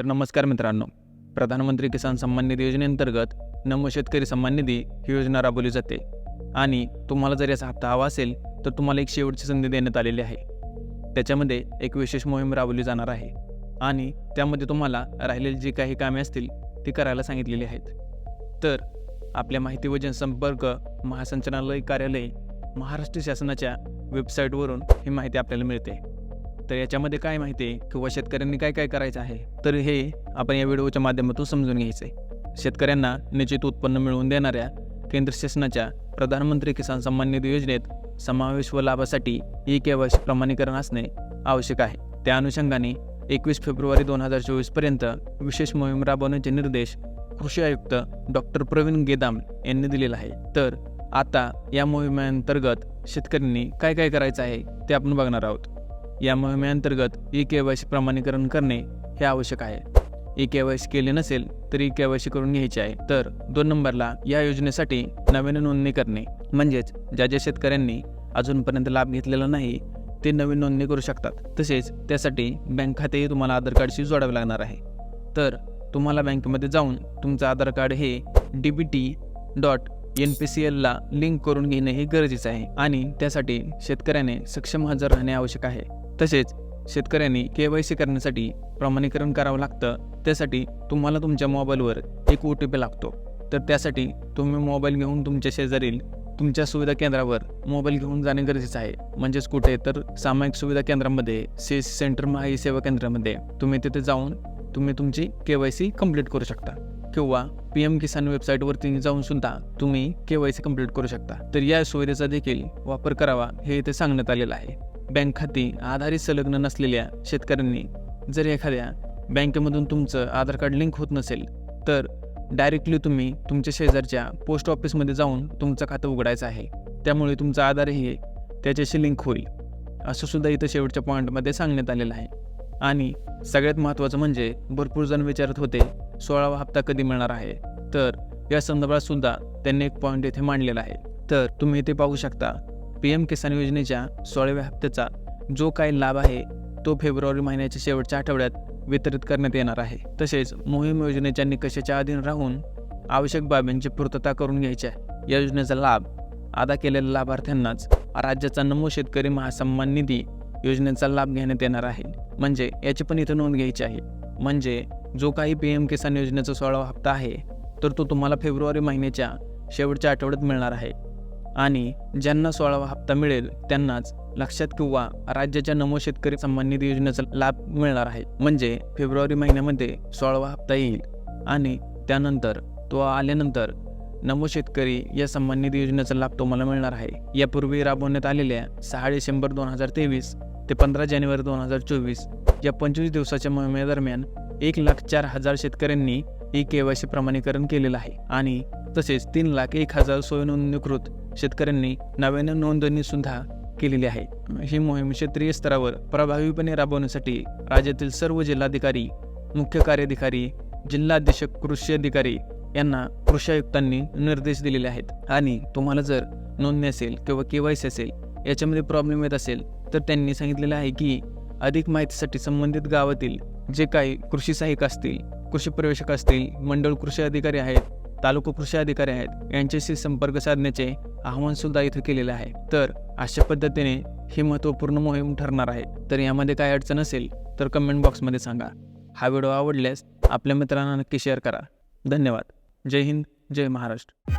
तर नमस्कार मित्रांनो. प्रधानमंत्री किसान सन्मान निधी योजनेअंतर्गत नमो शेतकरी सन्मान निधी ही योजना राबवली जाते. आणि तुम्हाला जर याचा हप्ता हवा असेल तर तुम्हाला एक शेवटची संधी देण्यात आलेली आहे. त्याच्यामध्ये एक विशेष मोहीम राबवली जाणार आहे. आणि त्यामध्ये तुम्हाला राहिलेली जी काही कामे असतील ती करायला सांगितलेली आहेत. तर आपल्या माहिती व जनसंपर्क महासंचालनालय कार्यालय महाराष्ट्र शासनाच्या वेबसाईटवरून ही माहिती आपल्याला मिळते. तर याच्यामध्ये काय माहिती आहे? किंवा शेतकऱ्यांनी काय काय करायचं आहे? तर हे आपण या व्हिडिओच्या माध्यमातून समजून घ्यायचं आहे शेतकऱ्यांना निश्चित उत्पन्न मिळवून देणाऱ्या केंद्र शासनाच्या प्रधानमंत्री किसान सन्मान निधी योजनेत समावेश व लाभासाठी ई के वाय प्रमाणीकरण असणे आवश्यक आहे. त्या अनुषंगाने एकवीस फेब्रुवारी दोन हजार चोवीसपर्यंत विशेष मोहीम राबवण्याचे निर्देश कृषी आयुक्त डॉक्टर प्रवीण गेदाम यांनी दिलेला आहे. तर आता या मोहिमेअंतर्गत शेतकऱ्यांनी काय काय करायचं आहे ते आपण बघणार आहोत. या मोहिमेअंतर्गत ई के वाय सी प्रमाणीकरण करणे हे आवश्यक आहे. ई के वाय सी केले नसेल तर ई के वाय सी करून घ्यायचे आहे. तर दोन नंबरला या योजनेसाठी नवीन नोंदणी करणे म्हणजेच ज्या ज्या शेतकऱ्यांनी अजूनपर्यंत लाभ घेतलेला नाही ते नवीन नोंदणी करू शकतात. तसेच त्यासाठी बँक खातेही तुम्हाला आधार कार्डशी जोडावे लागणार आहे. तर तुम्हाला बँकेमध्ये जाऊन तुमचं आधार कार्ड हे D B T dot N P C एलला link करून घेणे हे गरजेचं आहे आणि त्यासाठी शेतकऱ्याने सक्षम हजर राहणे आवश्यक आहे. तसेच शेतकऱ्यांनी के वाय सी करण्यासाठी प्रमाणीकरण करावं लागतं. त्यासाठी तुम्हाला तुमच्या मोबाईलवर एक ओ टी पी लागतो. तर त्यासाठी तुम्ही मोबाईल घेऊन तुमच्या शेजारील तुमच्या सुविधा केंद्रावर मोबाईल घेऊन जाणे गरजेचं आहे. म्हणजेच कुठे तर सामायिक सुविधा केंद्रामध्ये सी सेंटर माहिती सेवा केंद्रामध्ये तुम्ही तिथे जाऊन तुम्ही तुमची के वाय सी कंप्लीट करू शकता. किंवा पी एम किसान वेबसाईटवरती जाऊन सुद्धा तुम्ही के वाय सी कंप्लीट करू शकता. तर या सुविधेचा देखील वापर करावा हे इथे सांगण्यात आलेलं आहे. बँक खाती आधारित संलग्न नसलेल्या शेतकऱ्यांनी जर एखाद्या बँकेमधून तुमचं आधार कार्ड लिंक होत नसेल तर डायरेक्टली तुम्ही तुमच्या शेजारच्या पोस्ट ऑफिसमध्ये जाऊन तुमचं खातं उघडायचं आहे. त्यामुळे तुमचं आधारही त्याच्याशी लिंक होईल असं सुद्धा इथं शेवटच्या पॉईंटमध्ये सांगण्यात आलेलं आहे. आणि सगळ्यात महत्त्वाचं म्हणजे भरपूर जण विचारत होते सोळावा हप्ता कधी मिळणार आहे? तर या संदर्भात सुद्धा त्यांनी एक पॉईंट इथे मांडलेला आहे. तर तुम्ही इथे पाहू शकता पी एम किसान योजनेच्या सोळाव्या हप्त्याचा जो काही लाभ आहे तो फेब्रुवारी महिन्याच्या शेवटच्या आठवड्यात वितरित करण्यात येणार आहे. तसेच मोहीम योजनेच्या निकषाच्या अधीन राहून आवश्यक बाबींची पूर्तता करून घ्यायची आहे या योजनेचा लाभ अदा केलेल्या लाभार्थ्यांनाच राज्याचा नमो शेतकरी महासन्मान निधी योजनेचा लाभ घेण्यात येणार आहे. म्हणजे याची पण इथं नोंद घ्यायची आहे. म्हणजे जो काही पी एम किसान योजनेचा सोळावा हप्ता आहे तर तो तुम्हाला फेब्रुवारी महिन्याच्या शेवटच्या आठवड्यात मिळणार आहे. आणि ज्यांना सोळावा हप्ता मिळेल त्यांनाच लक्षात किंवा राज्याच्या नमो शेतकरी सन्मान निधी योजनेचा लाभ मिळणार आहे. म्हणजे फेब्रुवारी महिन्यामध्ये सोळावा हप्ता येईल आणि त्यानंतर तो आल्यानंतर नमो शेतकरी या सन्मान निधी योजनेचा लाभ तुम्हाला मिळणार आहे. यापूर्वी राबवण्यात आलेल्या सहा डिसेंबर दोन हजार तेवीस ते पंधरा जानेवारी दोन हजार चोवीस या पंचवीस दिवसाच्या मोहिमेदरम्यान एक लाख चार हजार शेतकऱ्यांनी ई के वाय सी प्रमाणीकरण केलेलं आहे आणि तसेच तीन लाख एक हजार स्वयंनोंदणीकृत शेतकऱ्यांनी नव्याने नोंदणी सुद्धा केलेली आहे. ही मोहीम क्षेत्रीय स्तरावर प्रभावीपणे राबवण्यासाठी राज्यातील सर्व जिल्हाधिकारी मुख्य कार्याधिकारी जिल्हाधीशक कृषी अधिकारी यांना कृषी आयुक्तांनी निर्देश दिलेले आहेत. आणि तुम्हाला जर नोंदणी असेल किंवा के वाय सी असेल याच्यामध्ये प्रॉब्लेम येत असेल तर त्यांनी सांगितलेलं आहे की अधिक माहितीसाठी संबंधित गावातील जे काही कृषी सहाय्यक असतील कृषी प्रवेशक असतील मंडळ कृषी अधिकारी आहेत तालुका कृषी अधिकारी आहेत. यांच्याशी संपर्क साधण्याचे आव्हान सुद्धा इथं केलेलं आहे. तर अशा पद्धतीने ही महत्त्वपूर्ण मोहीम ठरणार आहे. तर यामध्ये काय अडचण असेल तर कमेंट बॉक्समध्ये सांगा. हा व्हिडिओ आवडल्यास आपल्या मित्रांना नक्की शेअर करा. धन्यवाद. जय हिंद जय महाराष्ट्र.